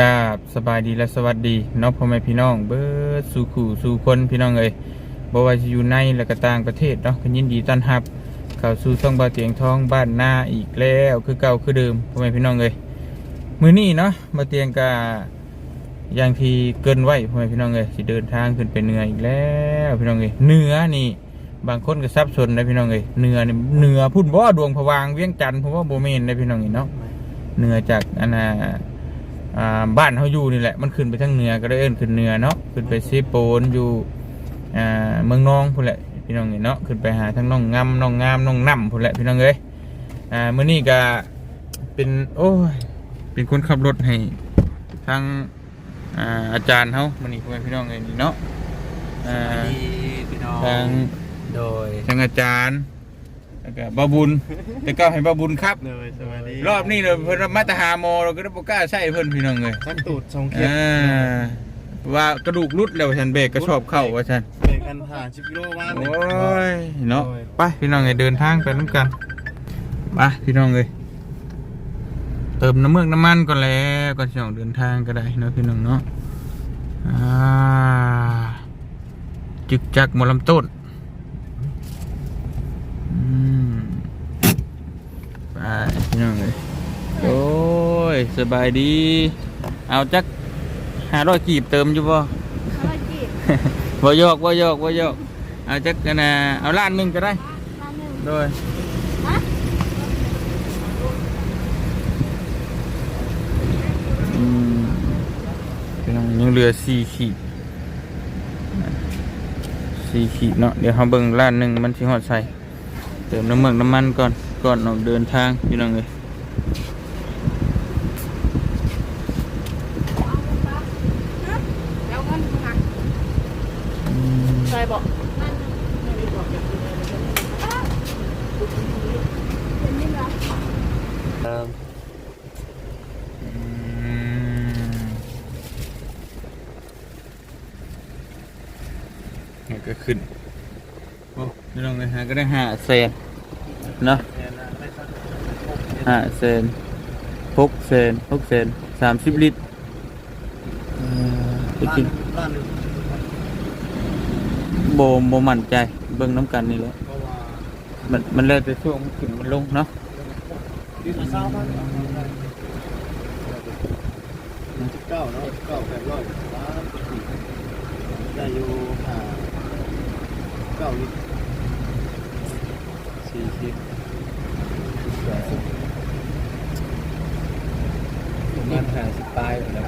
กาบสบายดีและสวัสดีเน้องพ่อแม่พี่น้องเบิดสู่ขู่สู่คนพี่น้องเอ้ยบ่ว่าจะอยู่ในและก็ต่างประเทศเนาะก็ยินดีต้อนรับ เข้าสู่ช่องบ่าเตียงทองบ้านหน้าอีกแล้วคือเก่าคือเดิมพ่อแม่พี่น้องเอ้ยมื้อนี้เนาะบ่าเตียงก็อย่างที่เกินไว้พ่อแม่พี่น้องเอ้ยสิเดินทางขึ้นไปเหนืออีกแล้วพี่น้องเอ้ยเหนือนี่ บางคนก็สับสนนะพี่น้องเอ้ยเหนือนี่เหนือพุ่นบ่ดวงพะวางเวียงจันทน์เพราะว่าบ่แม่นนะพี่น้องเอ้ยเนาะเหนือจากอันน่ะ อ่าบ้านเขาอยู่นี่แหละมันขึ้นไปทางเหนือก็ได้เอิ้นขึ้นเหนือเนาะขึ้นไปซีโปนอยู่อ่าเมืองนองพุ่นแหละพี่น้องเอ้ยเนาะขึ้นไปหาทั้งน้องงามน้องงามน้องน้ำพุ่นแหละพี่น้องเอ้ยอ่ามื้อนี้ก็เป็นโอ้ยเป็นคนขับรถให้ทางอ่าอาจารย์เขามื้อนี้พ่อแม่พี่น้องเอ้ยนี่เนาะอ่าพี่น้องทางโดยทางอาจารย์ แล้วก็บาบุญ แต่ก็ให้บาบุญครับโดยสวัสดีรอบนี้เราเพิ่นมาตหาโมเราก็ได้บ่กล้าใช้เพิ่นพี่น้องเลยทั้งตูดทรงเขียอ่าว่ากระดูกรุดแล้วว่าฉันเบรกก็ชอบเข้าว่าฉันเบรกกันผ่านชิบกิโลมาโอ้ยเนาะไปพี่น้องเลยเดินทางไปน้ำกันไปพี่น้องเลยเติมน้ำเมือกน้ำมันก่อนแล้วก่อนจะออกเดินทางก็ได้เนาะพี่น้องเนาะอ่าจึกจักหมอลำต้นอืม ไปพี่น้องเลยโอ้ยสบายดี เอาจักหาร้อยกีบเติมอยู่บ่ร้อยจีบบ่โยกบ่โยกบ่โยกเอาจักกันนะเอาล้านหนึงก็ได้ร้านหนึ่งโดยฮะอืมพี่น้องยังเหลือสี่ขีดสี่ขีดเนาะเดี๋ยวเราเบิ่งล้านหนึ่งมันสิฮอดใส่เติมน้ำมันน้ำมันก่อน ก่อนออกเดินทางพี่น้องเอ้ยแล้วเงินหักอืมใครบอกเติมอืมนี่ก็ขึ้น โอ้พี่น้องเอ้ยหาก็ได้หาแสนเนาะ ห้าเซนหกเซนหกเซนสามสิบลิตรเอ่อไปกินล้านหนึ่งโบโบมั่นใจ เบิ่งน้ำกันนี่แหละเพราะว่ามันมันเลยแต่ช่วงมันขึ้นมันลงเนาะที่มาเศร้าบ้านสิบเก้าเนาะเก้าแปดร้อยล้านได้อยู่ห้าเก้าลิตรสี่สิบแปดสิบ ประมาณห้าสิบปลายแล้ว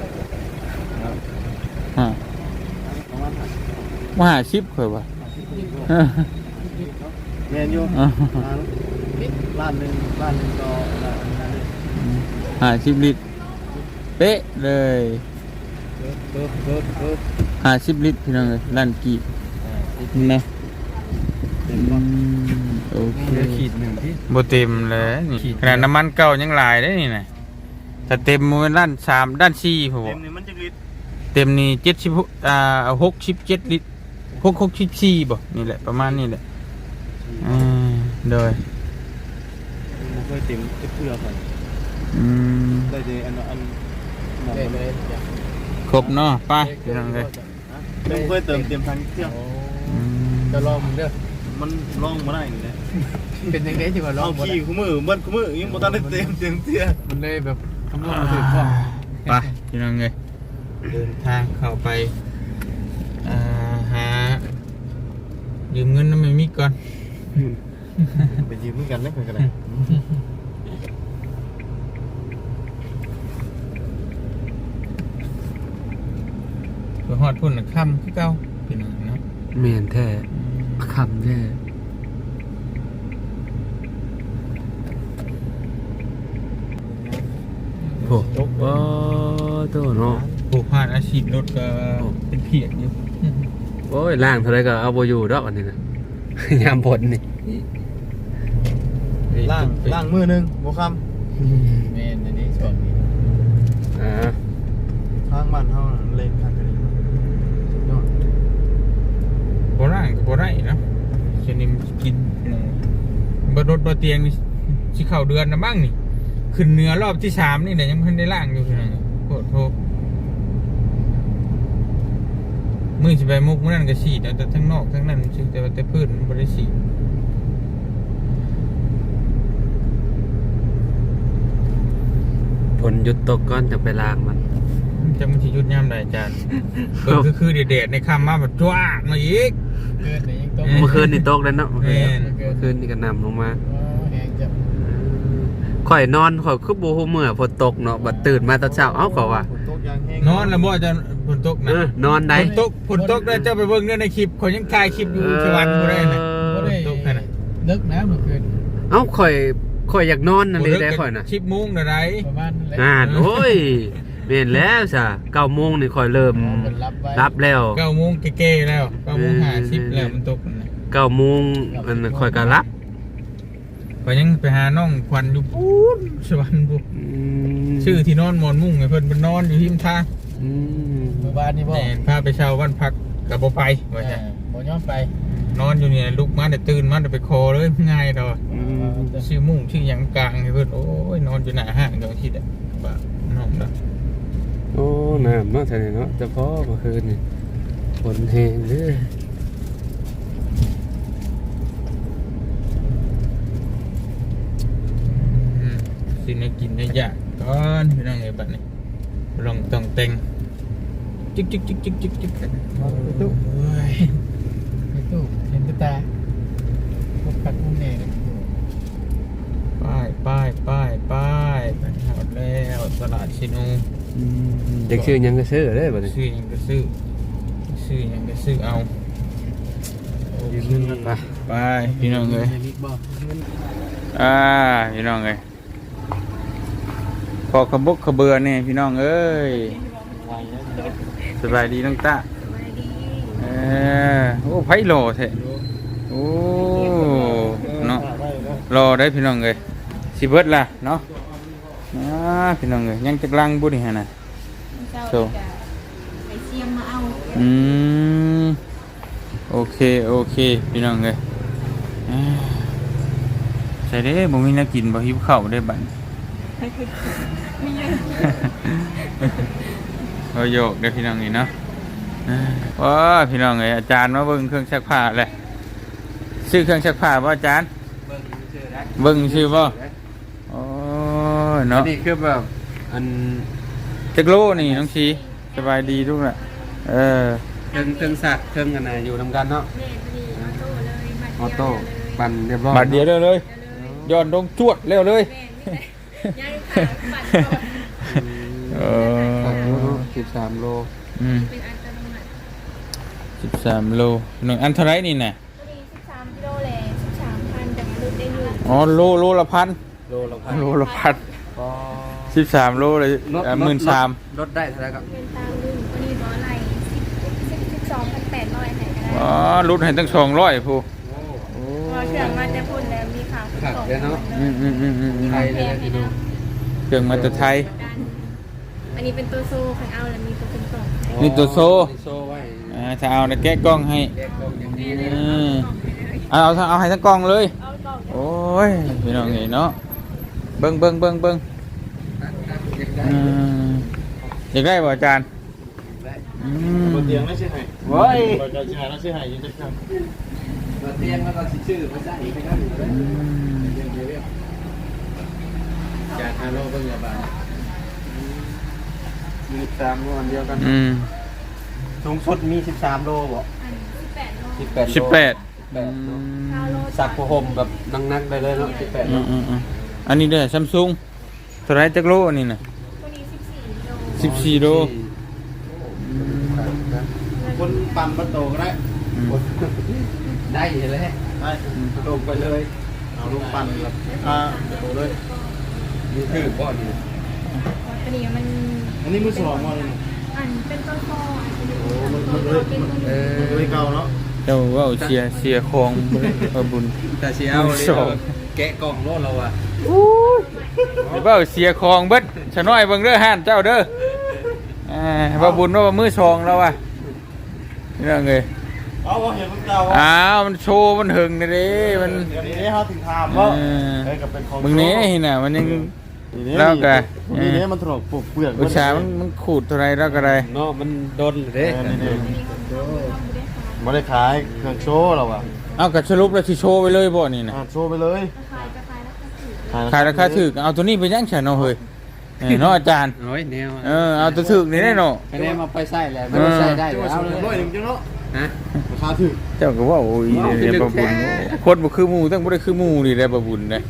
ครับฮะประมาณห้าสิบมหาชิปเคยว่ะแมนยูอ่าล้านหนึ่งล้านหนึ่งก็ล้านหนึ่งหาสิบลิตรเป๊ะเลยเพิ่มเพิ่มเพิ่มหาสิบลิตรพี่น้องเลยล้านกีบนะเต็อืมว่ามโอเคเหลือขีดหนึ่งที่โบเต็มเลยนี่ขีดขนาดน้ำมันเก่ายังหลายได้นี่นะ แต่เต็มมันด้านสามด้านสี่ผมบเต็อกมนี่มันจะลิตรเต็มนี่เจ็ดสิบอ่าหกสิบเจ็ดลิตรหกหกสิบสี่บ่นี่แหละประมาณนี้แหละอ่าโดยมันเคยเต็มเพื่อก่อนอืมได้เจอันอันมองเลยครบเนาะไปพี่น้องเลยผมเคยเติมเต็มทางเที่ยวอืมจะลองมึงเด้อมันล่องมาได้นี่แหละเป็นยังไงที่ว่าลอเอางบ่ได้ขี่คู่มือเบิ้ลคู่มือยังบ่ทันได้เต็มเต็มเที่ยวมันเลยแบบ คำนวณมาถึงข้อไปพี่น้องเลยเดินทางเข้าไปอ่าหายืมเงินน้ำมันมีก่อนไปยืมเหมือนกันนะเพิ่นก็ได้ไปฮอดพุ่นน่ะค่ำคือเก่าพี่น้องเนาะเมียนแท้คำแท้ โอ้โอ้ตัวเนาะผูกผ่านอาชีพรถก็เป็นเพียกอยู่โอ้ยล่างเท่าไรก็เอาโบอยู่ดอกอันนี้นะยามผลนี่ล่างล่างมือหนึ่งบ่คแม่นอันนี้ส่วนนี้อ่าำทางบ้านเฮาน่ะเล่นคันนี้ยอดบ่ร่างก็บ่ได้เนะเชนนี้มันสิกินพี่น้องบ่รถบ่เตียงนี่สิเข้าเดือนนะบ้างนี่ ขึ้นเนื้อรอบที่สามนี่ไหนยังขึ้นได้ล่างอยู่พี่น้องโคตรโทษมือจะไปมุกนั่นก็ฉีดแต่ทั้งนอกทั้งนั้นจริงแต่ว่าแต่พื้นบริได้ฉีดฝหยุดตกก้อนจะไปล้างมันจะมันสิหยุดย่ำได้จันเออคือคือเด็ดในคำมาแบบจ้วงมาอีกเมื่อคืนนี่ตกแล้วเนาะเมื่อคืนนี่ก็นำลงมาแหงจับ ข่อยนอนข่อยคือบ่ฮู้มื้อฝนตกเนาะบัดตื่นมาตอนเช้าเอ้าก็ว่า ฝนตกยางแห้งนอนแล้วบ่อาจารย์ฝนตกเอนะอนอนได้ฝนตกฝนตกได้เจ้าไปเบิ่งเด้อในคลิปคนยังถ่ายคลิปอยู่ชวันบ่ได้น่ะบ่ได้ตกนั่นน่ะนึกนะเมื่อคืนเอ้าข่อยข่อยอยากนอนนั่นเลยได้ข่อยน่ะคลิปมุ้งเด้อไรประมาณนั้นแหละอ่านโอ้ยแม่นแล้วจ้ะ9โมงนี่ข่อยเริ่มอ๋อเพิ่นรับไว้รับแล้วเก้าโมงเก๋ๆแล้วเก้าโมงเออห้าสิบแล้วมันตกนั่นน่ะ9โมงอันนั้นข่อยก็รับ ก็ยังไปหาน้องควันอยู่ปูนสวรรค์บุอืมชื่อที่นอนหมอนมุ้งให้เพิ่นไปนอนอยู่หิมทางอืมเมื่อวานนี่บ่แม่นพาไปเช่าบ้านพักกับบ่ไปว่าเอจ้ะอบ่ยอมไปนอนอยู่เนี่ยลุกมาแต่ตื่นมาแต่ไปคอเลยง่ายดอกอืมชื่อมุ้งชื่อหยังกลางให้เพิ่นโอ้ยนอนอยู่หน้าห้างก็คิดอะว่าน้องดอกโอ้น้ำเนาะแท้นี่เนาะเฉพาะเมื่อคืนนี่ฝนแห้งเด้ออื มสิได้กินได้ยากก่อนพี่น้องเอ้ยบัดนี้ลองต้องเต็งจิกจิกจิกจิกจิกจิกเอาไปตู้โอ้ยไปตู้เห็นกับตาพวกปัดอุ้มแน่เลยป้ายป้ายป้ายป้ายไปหมดแล้วตลาดชิโนอืมเด็กชื่อหยังก็ซื้อเด้อบัดนี้ซื้อหยังก็ซื้อซื้อหยังก็ซื้อเอาโอยืมเคเงินกันไปไปพี่น้องเลยมิกบ่เงินอ่าพี่น้องเลยพ อขบุกขบเบือเนี่ยพี่น้องเอ้ยไวแล้วสบายดีน้องตาสบายดีเออโอ้ไผโลแท้โอ้เนาะไว้แล้วรอได้พี่น้องเลยสิเบิดล่ะเนาะอ่าพี่น้องเลยยังจักลังบุนี่ฮะน่ะเจ้าโซ่จะไปเชียมมาเอาอืมโอเคโอเคพี่น้องเลยอ่าใส่เด้บ่มีแนักกินบ่หิวข้าวได้บัด โอโยกเด้อพี่น้องนี่เนาะอ่าว้าพี่น้องเอ้ยอาจารย์มาเบิ่งเครื่องซักผ้าแหละซื้อเครื่องซักผ้าบ่อาจารย์เบิ่งชื่อได้เบิ่งชื่อบ่โอ้ยอัเนาะนนี้คือแบบอันจักโลนี่น้องชีสบายดีทุกน่ะเออเครื่องเครื่องสักเครื่องกันน่ะอยู่นำกันเนาะแม่พอดีออโต้เลยบัตรออเดียวโต้เลยปั่นเรียบร้อยบาทเดียวเด้อเลยเดี๋ยวเลย ย้อนลงจวดเร็วเลยแม่ไม่ได้ ย้ายขาบัตรก่อนเอสักโลอสิบสามโลอืมเป็นอันตโนมัติสิบสามโลหนึ่งอันเท่าไหรนี่น่ะพอดี13กิโลแหละ13พันแต่มันลดได้อยู่อ๋อโลโลละพันโลละพันโลละพันก็สิบสามโลเลยหมื่นสามลดได้เท่าไหร่ครับเป็นตามรุ่นพอดีร้อยไหล10 12 800ไหนก็ได้อ๋อรุดให้ตั้งสองร้อยผู้ พอเครื่องมาแต่พุ่นแล้วมีข่าวขนส่งอืมอืมอืมอืมอืมไทยเลยนะพี่น้องเครื่องมาแต่ไทย อันนี้เป็นตัวโซ่คันเอาแล้วมีตัวขนส่องนี่ตัวโซ่ นี่โซ่ไว้อ่าถ้าเอานะแกะกล้องให้ แยกกล้องอย่างนี้อืมเอาเอาเอาให้ทั้งกล้องเลย เอากล่องโอ้ยพี่น้องนี่เนาะเบิ้งเบิ้งเบิ้งเบิ้งอืมอยากได้บ่อาจารย์อืม บนเตียงไม่ใช่ไหโอ้ย บนเตียงไม่ใช่ไหยังจะทำตั วเตียงแล้วก็สิชื่อภาษาอีกนะครับอืมจากฮาโลเบิ่งละบาทมีสามโลอันเดียวกันอืมสูงสุดมี13โลบ่อัน18โลสิบแปดสิบแปดแปดโล9โลสักผ้าห่มแบบนักๆได้เลยเนาะสิบแปดอืโลมอืมอืมอันนี้เด้อซัมซุงเท่าไหรจักโลอันนี้น่ะตัวนี้14โลสิบสี่โลคนปั่นมาโตก็ได้ อืมได้เลยได้ลงไปเลยเอาลูกปั่นแบบอ่าโตเลยนี่คือบ่อนี่ตัวนี้มันอันนี้มือสองมันอันเป็นต้นคออันเป็นโอ้มันต้มันนคเลอยเป็นตัวเอนี้อมันเลยเก่าเนาะเจ้าว่าเสียเสียของบ่ได้เอาบุญแต่เชียวเลยสองแกะกล่องโลเราอะเดี๋ยวเบ้าเสียของเบิดชะน้อยเบิ่งเด้อห้านเจ้าเด้ออ่าว่าบุญว่ามือชองแล้วว่ะเรื่อง เลยเอาว่าเห็นมันเก่าอ้าวมันโชว์มันหึงนี่เด้มันเดี๋ยวนี้เขาถึงถามว่าเออเอ้ยก็เป็นของมึงนี้น่ะมันยังแล้วก็นี่เนี่ยมันถลอกปกเปลือกอุตสาห์มันมันขูดเท่าไรแล้วก็ได้เนาะมันโดนเด้เออนี่นี่ไม่ได้ขายเครื่องโชว์เราอะเอากับสรุปแล้วสิโชว์ไปเลยบ่นี่นะอะโชว์ไปเลยขายจะขายแล้วก็ถือขายราคาถูกเอาตัวนี้ไปย่างฉันเอาเฮ้ยเออเนาะอาจารย์โอ้ยแนวเออเอาตัวถูกนี่ได้เนาะคะแนนมาไปใส่แล้วไม่ได้ใส่ได้จังหแล้วัดวสงขลาหนึ่งจังเนาะฮะราคาถึงเจ้าก็ว่าโอ้ยว้าวเดี๋ยวคือประบุญแท้คนบ่คือหมู่ตั้งบ่ได้คือหมู่นี่แหละประบุญนะ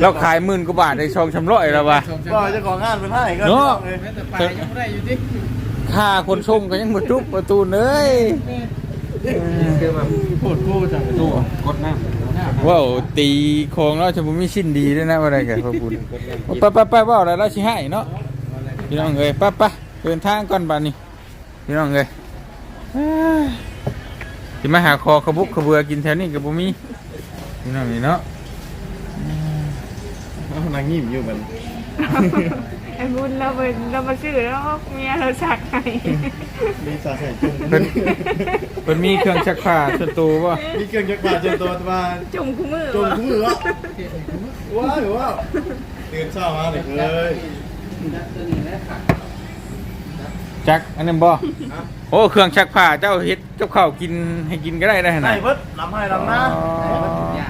เราขายหมื่นกว่าบาทได้ช่องชำร้อยแล้วว่ะว่าเจ้าของงานเป็นให้ก็เนาะเลยแต่ไปยังไม่ได้อยู่ดิค่าคนชมก็ยังบ่จุบประตูเอ้ยคือแบบพูดพูดจากตู้กดน้ำว้าวตีโครงแล้วจะบ่มีชิ้นดีด้วยนะว่าได้กับประบุญไปไปไปๆๆเว้าแล้วเราสิให้เนาะพี่น้องเอ้ยไปไปเดินทางก่อนบัดนี้พี่น้องเอ้ยเอ้ย สิมาหาคอขบุกขะเบือกินแถวนี้ก็บ่มีพี่น้องนี่เนาะนางยิ้มอยู่เหมือนไอ้บุญเราเป็นเรามาซื้อแล้วเมียเราสักให้มีสาใส่จุ่มเพิ่นเพิ่นมีเครื่องชักผ้าส่วนตัวบ่มีเครื่องยักษ์บาดเจอตัวมาจุ่มคู่มือจุ่มวะคุ้มมือวะว้าวว้าวตื่นเช้ามาเด็กเลย จักอันนั้นบ่โอ้เครื่องชักผ้าเจ้าเฮ็ดกับข้าวกินให้กินก็ได้ได้หั่นไอ้น่ะเบิดลำให้ลำนะ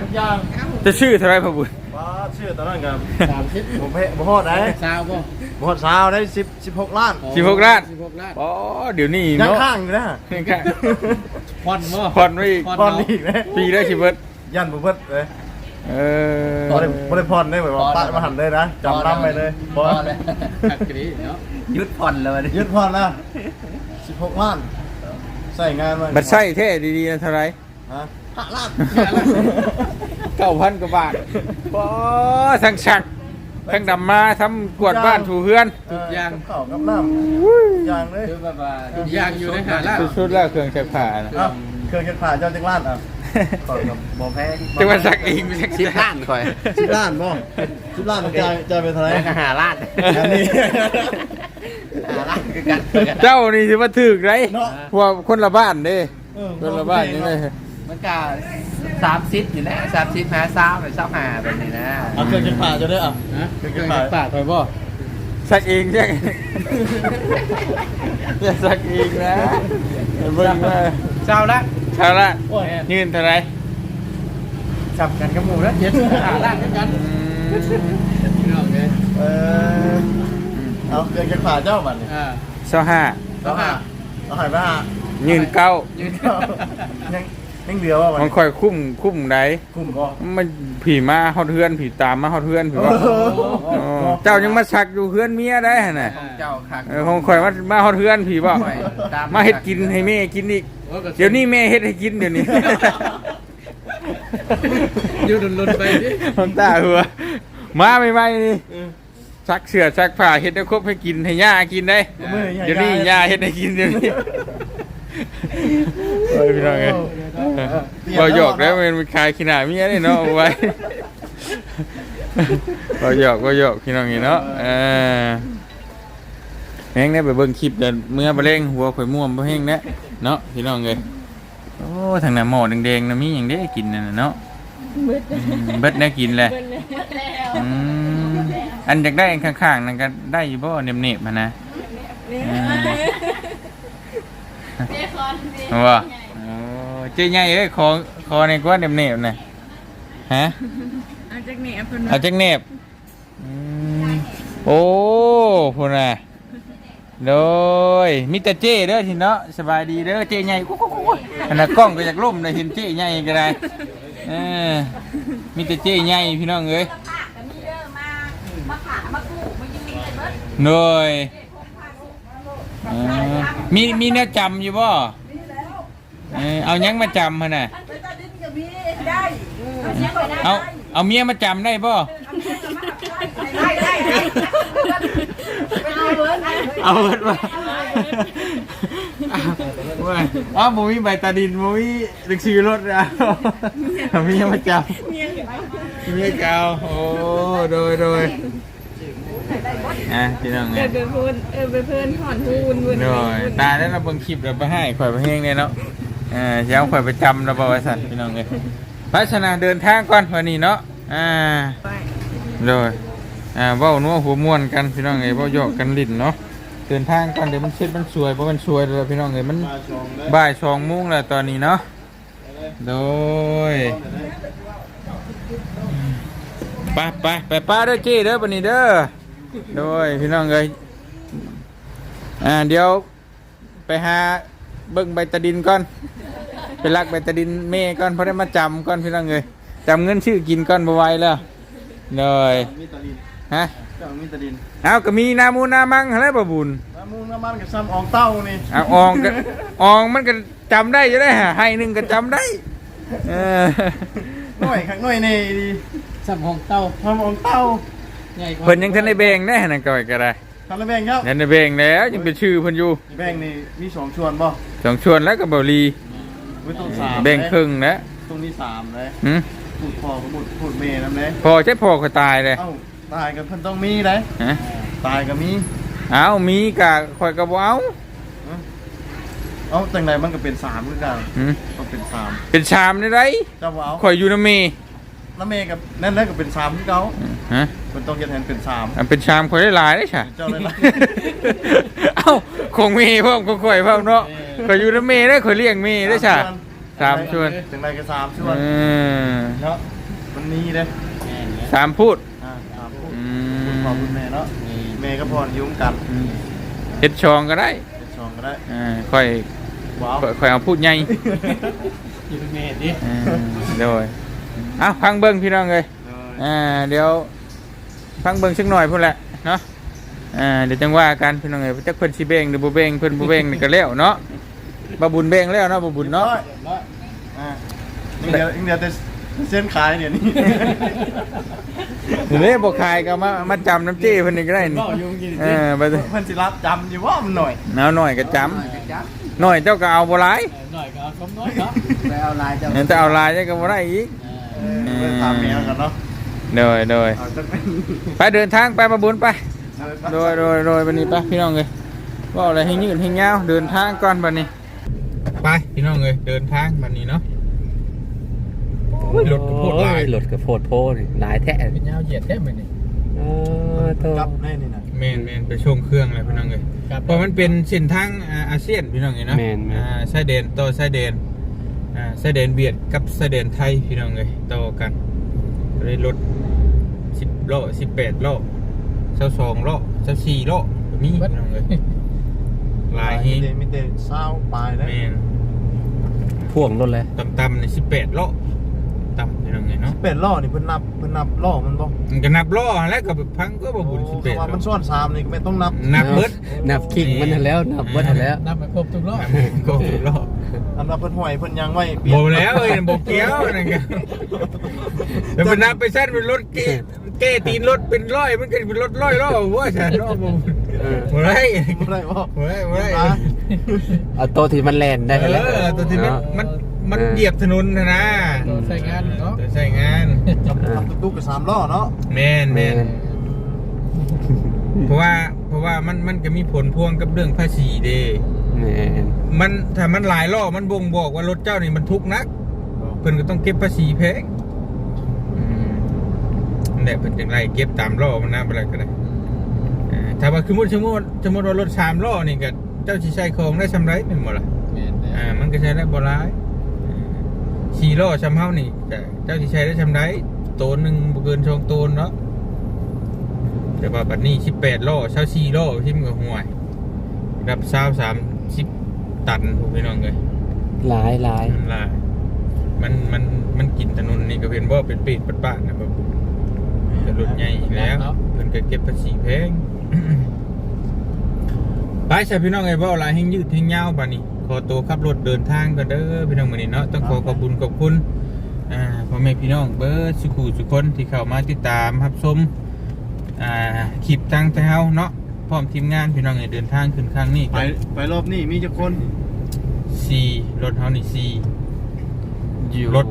ทุกอย่างจะชื่อเท่าไหร่พ่อบุญว้าชื่อตอนนั้นกับสามสิบผมเพบ่ฮอดได้ซาวป่ะบ่ฮอดสาวได้สิบสิบหกล้าน16ล้านสิบหกล้านอ๋อเดี๋ยวนี้ยังเนาะข้างอยู่นะ ยังข้าง ผ่อนบ่ผ่อนไว้อีกพอนอีกนะ ปีได้สิเบิดยันบ่เบิดเลย เออบ่ได้บ่ได้พอนได้แบบว่าปะมาหันเลยนะจำนำไปเลยบ่เลยขัดกรีเนาะยุดผ่อนเลยยึดพอนนะสิบหกล้านใส่งานมาบัดใช้แท้ดีๆนะเท่าไหร่ฮะห้าล้าน9,000กว่าบาทบ่ทั้งชักทั้งดำมาทำกวาดบ้านถูเฮือนทุกอย่างข้าวกับน้ำอย่างเลยคือแบบว่าอยากอยู่ในหาล้านสุดๆแล้วเครื่องชักผ้านะเอ้าเครื่องเก็บผ้าเจ้าจังล้านอะ ขอกับบ่แพงแต่ว่าสักเองไม่สักสิบล้านคอยสิบล้านบ่สิบล้านมันจ่ายจ่ายเป็นเท่าไหร่หาล้านอันนี้ หาล้านคือกันเจ้านี่ถือว่าถึกไรเนาะเพราะว่าคนละบ้านเด้เออคนละบ้านนี่เลยมันก็สามสิบอยู่แล้วสามสิบหาสามหรือสามหาแบบนี้นะเอาเครื่องเก็บผ้าเจะได้อะ เครื่องเก็บปากคอยบ่สักเองใช่อย่าสักเองนะเบิ่งว่าเจ้าละ ชาวละยืนเท่าไหรจับกันกับหมูแล้วเจ็ดหาล้านกันอืมเออเอาเครื่องเก็บผ้าเจ้าบัดนี้อ่าเศร้าห้าเอาหาเอาใหายไปหายืนเก้ายืนเก้ายัง ยังเดียวว่าบัดมันนี้ค่อยคุ้มคุ้มไหนคุ้มบ่มันผีมาฮอดเฮือนผีตามมาฮอดเฮือนผีว่าโอ้โหอ๋อเจ้ายังมาสักอยู่เฮือนเมียได้หั่นน่ะเจ้าคักเออของข่อยมามาฮอดเฮือนผีบ่มาเฮ็ดกินให้แม่กินอีกเดี๋ยวนี้แม่เฮ็ดให้กินเดี๋ยวนี้อยู่ลุนๆไปดิน้ำตาหัวมาใหม่ๆนี่ซักเสือซักผ้าเฮ็ดได้ครบให้กินให้ย่ากินได้มื้อนี้เดี๋ยวนี้ย่าเฮ็ดให้กินเดี๋ยวนี้โอ้ยพี่น้องเอ้ย บ่หยอกแล้วมันขายขี้หน้าเมียได้เนาะเอาไว้บ่หยอกบ่หยอกพี่น้องนี่เนาะเออแฮงได้ไปเบิ่งคลิปเดินเมื่อบ่เร่งหัวข่อยม่วมบ่แฮงแน่เนาะพี่น้องเอ้ยโอ้ทางหน้าหม้อแดงๆน่ะมีหยังได้กินนั่นน่ะเนาะมืดเบิดแน่กินเลยเบิ่นเลยอืมอันอยากได้อันข้างๆนั่นก็ได้อยู่บ่เน็บๆมานะนี่อืมเบคอนเบคอาอนบ่ใหญ่โอ้ เจ๊ใหญ่เอ้ยคอคอในกว่าเน็บๆน่ะฮะเอาจากนี่เอาเพิ่นเอาจักเน็บอืมโอ้พุ่นน่ะโดยมีแต่เจ้เด้อทีเนาะสบายดีเด้อเจ้ใหญ่กุ๊กๆๆอันน่ะกล้องก็อยากล่มได้เห็นเจ้ใหญ่ก็ได้เออมีแต่เจ้ใหญ่พี่น้องเอ้ยผักกันนี่เด้อมา มาขามากู้มายืนใส่เบิดหน่อยเออมีมีแนวจำอยู่บ่ เออเอาหยังมาจำฮะน่ะเอาเอาเมียมาจำได้บ่ได้ได้ได้เอาเบิดเอาเบิดมาว่าอ้าวบ่มีใบตาดินบ่มีหนังสือรถอะเอาเมียมาจำเมียเก่าโอ้โดยโดยอะพี่น้องเอเนี่อยไปพูนเออไปเพิ่นถอนหูนวุ่นโดยตาได้เราเบิ่งคลิปเดี๋ยวไปให้ข่อยไปเฮงเนี่ยเนาะเออสิเช้าข่อยไปจำเราบอกว่าสัตว์พี่น้องเลยพัฒนาเดินทางก่อนวันนี้เนาะอ่าไปโดยอ่าเว้านัวหัวม่วนกันพี่น้องเอ้ยเว้าหยอกกันลิ้นเนาะเดินทางก่อนเดี๋ยวมันเช็ดมันสวยเพราะมันสวยเลยพี่น้องเอ้ยมันมาชองได้บ่ายสองโมงแล้วตอนนี้เนาะโดยไปไปไปป้าเด้อจี้เด้อปันนี้เด้อโดยพี่น้องเอ้ยอ่าเดี๋ยวไปหาเบิ่งใบตะดินก่อน ไปลักใบตะดินเมก่อนเพราะได้มาจำก่อนพี่น้องเอ้ยจำเงินชื่อกินก่อนบ่ไหวแล้วโดยมีตะลินฮะเจ้ามีตะลินเอาก็มีนามูนามังอะไรบ่บุญน้ำมูกน้ำมันกับซ้ำอองเต้านี่เอาอองก็อองมันก็จำได้จะได้หาให้หนึ่งก็จำได้เออหน่อยข้างหน่อยนี่ดีซ้ำของเต้าทำอองเต้าใหญ่กว่าเพิ่นยังทันได้แบ่งได้นั่นก็ก็ได้ทำแล้วแบ่งครับยันได้แบ่งแล้วยังเป็นชื่อเพิ่นอยู่แบ่งนี่มีสองชวนบ่สองชวนแล้วก็บ่ลี ไว้ตรงสามแบ่งครึ่งแล้วตรงนี้สามเลยหึพูดพ่อก็พูดพูดเมย์นั่นเลยพอใช้พอก็ตายเลยเอ้าตายกันเพิ่นต้องมีเลยฮะตายก็มีเอามีกะข่อยก็บ่เอาเอ้าจังไรมันก็เป็นสามคือกันหึก็เป็นสามเป็นชามได้ไรเจ้าว่าเอาข่อยอยู่นำเมแล้วเมย์กับนั่นแล้วก็เป็นสามที่เขาฮะเป็นต้องเก็บแทนเป็นสามอันเป็นชามข่อยได้หลายได้ใช่เจ้าได้หลายเอ้าคงมีเพิ่มก็ข่อยเพิ่มเนาะข่อยอยู่นำเมได้ข่อยเลี้ยงเมได้ใช่สามชวนจังไรก็สามชวนเออเนาะมันมีเลยสามพูดอ่าสามพูดอืพูดมพ่อพูดแม่เนาะแม่ก็พ่อยุ่งกันเฮ็ดชองก็ได้เป็นสองก็ได้อ่าค่อยว้าวค่อยค่อยเอาพูดใหญ่อยู่เป็นเมตรดิอ่าโดย เอาฟังเบิ่งพี่น้องเลยอ่าเดี๋ยวฟังเบิ่งสักหน่อยพุ่นแหละเนาะอ่าเดี๋ยวจังว่ากันพี่น้องเอ้ยจักเพิ่นสิเบ่งหรือบ่เบ่งเพิ่นบ่เบ่งนี่ก็แล้วเนาะบ่บุญเบ่งแล้วเนาะบ่บุญเนาะอ่าอีกเดียวอีกเดียวแต่เส้นขายเดี๋ยนี้เดี๋ยวนี้บ่ขายก็มามาจำน้ำจี้เพิ่นนี่ก็ได้นี่ยเออได้เพิ่นสิรับจำอยู่ว่ามันหน่อยหนาวหน่อยก็จำหน่อยเจ้าก็เอาบ่หลายหน่อยก็เอาสมน้อยเนาะไปเอาลายเจ้าแต่เอาลายเจ้าก็บ่ได้อีก เพิ่นถามแมวกันเนาะโดยโดยเอาจักเป็นไปเดินทางไปมาบุญไป โดยโดยโดยวันนี้ไปพี่น้องเลยว่าอะไรให้ยืดให้ยาวเดินทางก่อนบันนี้ ไปพี่น้องเลยเดินทางบันนี้เนาะรถกระโพดลายรถกระโพดโพนี่หลายแท้เป็นยาวเหยียดแท้เหมือนนี่เออตัว กลับแน่นี่นะเมนเมนไปชงเครื่องเลยพี่น้องเลยเพราะมันเป็นเส้นทางอาเซียนพี่น้องเลยเนาะแม่นแม่น อ่าชายแดนต่อชายแดน อ่าชายแดนเบียดกับชายแดนไทยพี่น้องเลยต่อกันเลยรถสิบล้อสิบแปดล้อเช้าสองล้อเช้าสี่ล้อก็มีพี่น้องเลยหลายเฮงมีแต่มีแต่เศร้าปลายแล้วแมนพ่วงรถเลยต่ำๆในสิบแปดล้อ ต่ำอยู่ตรงไงเนาะเป็ดล่อนี่เพิ่นนับเพิ่นนับล่อมันบ่มันก็นับล้อแล้วก็แบบพังก็บ่บุญสิบแปดโอ้ว่ามันซ่อนสามนี่ไม่ต้องนับนับเบิดนับกิ่งมันนั่นแล้วนับเบิดนั่นแล้วนับไปครบทุกรอบก็ล้ออันนับเพิ่นห่วยเพิ่นยังไว้เปลี่ยนบ่แล้วเอ้ยบ่เกี่ยวนั่นก็แล้วมันนับไปสั้นเป็นรถเก้เก้ตีนรถเป็นร้อยมันก็เป็นรถร้อยล้อว่าฉันล้อบ่บ่ได้บ่ได้บ่บ่ได้บ่ได้อะเอาตัวที่มันแล่นได้เอแล้วอตัวที่มันมัน มันเหยียบถนนนะนะใส่งานเนาะตัวใช้งานทำตุ๊กๆกับสามล้อเนาะแม่นแม่นเพราะว่าเพราะว่ามันมันก็มีผลพวงกับเรื่องภาษีเด้แม่นมันถ้ามันหลายรอบมันบ่งบอกว่ารถเจ้านี่มันทุกข์นักเพิ่นก็ต้องเก็บภาษีแพงอืมนั่นแหละเพิ่นจังไรเก็บตามล้อมันนะบ่ได้ก็ได้อ่าถ้าว่าคือมุดสมมุติสมมุติว่ารถสามล้อนี่ก็เจ้าสิใช้ของได้ซำไรเป็นบ่ล่ะแม่นอ่ามันก็ใช้ได้บ่หลายอ่า สี่ล้อซำเฮานี่ก็เจ้าสิใช้ได้ซำไรโตนหนึงบ่เกินสองโตนเนาะแต่ว่าบัดนี้18ล้อ24ล้อที่มันก็ห่วย รับเช้าสามสิบตันพวกพี่น้องเลยหลายหลายมันลายมันมันมันกินถนนนี่ก็เป็นว่าเป็นปีดปัดป้านะแบบจะหลุดใหญ่อีกแล้วเพิ่นก็เก็บภาษีแพง ไปใช่พี่น้องไอ้บ่าวลายแห่งยืดแห่งยาวบัดนี้ขอตัวขับรถเดินทางกันเด้อพี่น้องมื้อนี้เนาะต้องขอขอบคุญขอบคุณอ่าพ่อแม่พี่น้องเบิร์ดสุขุสุกคนที่เข้ามาติดตามรับชมอ่าคลิปทางแต่เฮาเนาะพร้อมทีมงานพี่น้องไอ้เดินทางขึ้นครั้งนี้ไปก็ไปรอบนี้มีจักคนสี่รถเฮานี่สี่อยู่รถ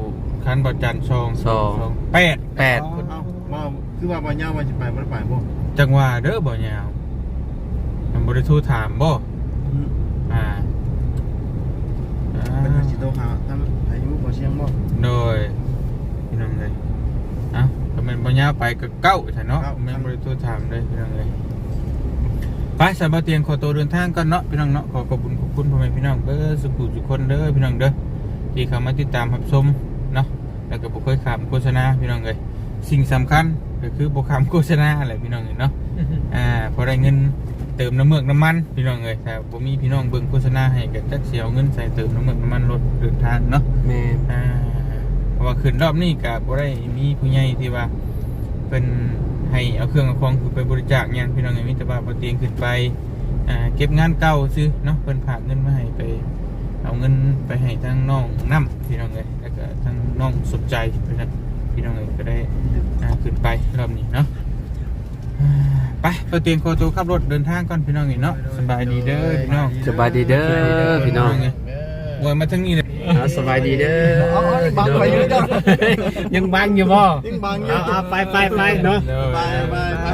คันบอจันซองสองแปดแปดเอ้าว่าคือว่าบ่ยาวว่าสิไปบ่ได้ไปบ่จังหวะเด้อบ่ยาว มันบริทูถามบ่อ่าอ่าเป็นสิโตหาทั้งอายุบ่เชียงบ่โดยพี่น้องเลยเอ้าก็แม่นบ่ยาวไปกับเก้าใช่เนาะแม่นบริตัวถามเลยพี่น้องเลยไปสำหรับเตียงขอตัวเดินทางก่อนเนาะพี่น้องเนาะขอขอบคุณขอบคุณพ่อแม่พี่น้องเด้อสุขุสุขคนเด้อพี่น้องเด้อที่เข้ามาติดตามรับชมเนาะแล้วก็บ่เคยขามโฆษณาพี่น้องเลยสิ่งสำคัญก็คือบ่ขามโฆษณาอะไรพี่น้องเอ้ยเนาะอ่าพอได้เงิน เติมน้ำเมือกน้ำมันพี่น้องเลยแต่บ่มีพี่น้องเบิ่งโฆษณาให้ก็จักเสียเอาเงินใส่เติมน้ำเมือกน้ำมันรถเดินทางเนาะแม่นอ่าเพราะว่าขึ้นรอบนี้ก็บ่ได้มีผู้ใหญ่ที่ว่าเป็นให้เอาเครื่องเอาของคือไปบริจาคเนี่ยพี่น้องไงมิตรบาปเอาเตียงขึ้นไปอ่าเก็บงานเก่าซื้อเนาะเพิ่นฝากเงินมาให้ไป เอาเงินไปให้ทั้งน้องน้ำพี่น้องเลยแล้วก็ทั้งน้องสนใจเพื่อนพี่น้องเลยก็ได้อ่าขึ้นไปรอบนี้เนาะ อ่าไปเอาเตียงโคตัวขับรถเดินทางก่อนพี่น้องเอ้ยเนาะสบายดีเด้อพี่น้องสบายดีเด้อพี่น้องเอ้ยวนมาทั้งนี้เลยอ่าสบายดีเด้อเอาเอาบังไปอยู่เด้อยังบังอยู่บ่ยิ่งบังอยู่เอาเอาไปไปไปเนาะเด้อไปไปไป